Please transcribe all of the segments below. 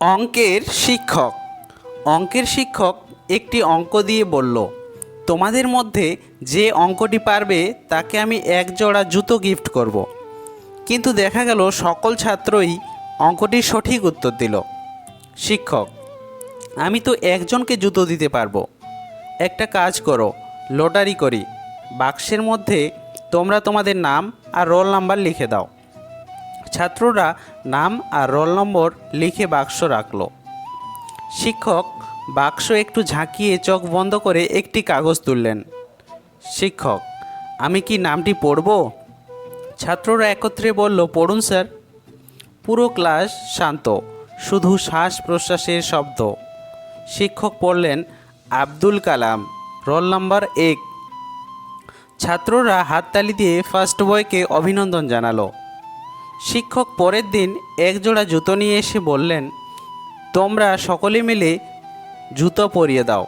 অঙ্কের শিক্ষক। অঙ্কের শিক্ষক একটি অঙ্ক দিয়ে বলল, তোমাদের মধ্যে যে অঙ্কটি পারবে তাকে আমি এক জোড়া জুতো গিফট করব। কিন্তু দেখা গেল সকল ছাত্রই অঙ্কটির সঠিক উত্তর দিল, শিক্ষক, আমি তো একজনকে জুতো দিতে পারব। একটা কাজ করো, লটারি করি। বাক্সের মধ্যে তোমরা তোমাদের নাম আর রোল নাম্বার লিখে দাও। ছাত্ররা নাম আর রোল নম্বর লিখে বাক্স রাখল। শিক্ষক বাক্স একটু ঝাঁকিয়ে চোখ বন্ধ করে একটি কাগজ তুললেন। শিক্ষক, আমি কি নামটি পড়ব? ছাত্ররা একত্রে বলল, পড়ুন স্যার। পুরো ক্লাস শান্ত, শুধু শ্বাস প্রশ্বাসের শব্দ। শিক্ষক পড়লেন, আব্দুল কালাম, রোল নম্বর এক। ছাত্ররা হাততালি দিয়ে ফার্স্ট বয়কে অভিনন্দন জানালো। শিক্ষক পরের দিন একজোড়া জুতো নিয়ে এসে বললেন, তোমরা সকলে মিলে জুতো পরিয়ে দাও।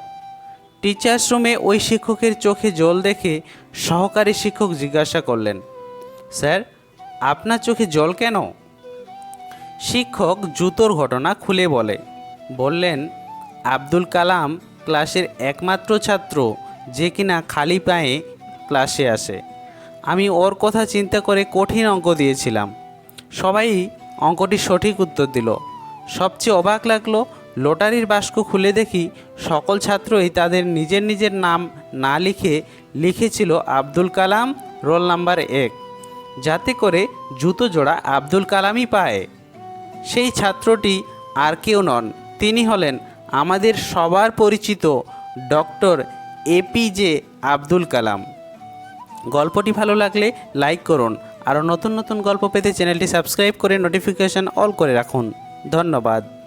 টিচার্স রুমে ওই শিক্ষকের চোখে জল দেখে সহকারী শিক্ষক জিজ্ঞাসা করলেন, স্যার, আপনার চোখে জল কেন? শিক্ষক জুতোর ঘটনা খুলে বলে, বললেন, আব্দুল কালাম ক্লাসের একমাত্র ছাত্র, যে কিনা খালি পায়ে ক্লাসে আসে। আমি ওর কথা চিন্তা করে কঠিন অঙ্ক দিয়েছিলাম। সবাই অঙ্কটি সঠিক উত্তর দিল। সবচেয়ে অবাক লাগল, লটারির বাস্ক খুলে দেখি সকল ছাত্রই তাদের নিজের নিজের নাম না লিখে লিখেছিল আব্দুল কালাম রোল নাম্বার এক, যাতে করে জুতো জোড়া আব্দুল কালামই পায়। সেই ছাত্রটি আর কেউ নন, তিনি হলেন আমাদের সবার পরিচিত ডক্টর এপিজে আব্দুল কালাম। গল্পটি ভালো লাগলে লাইক করুন আরও নতুন নতুন গল্প পেতে চ্যানেলটি সাবস্ক্রাইব করে নোটিফিকেশন অল করে রাখুন। ধন্যবাদ।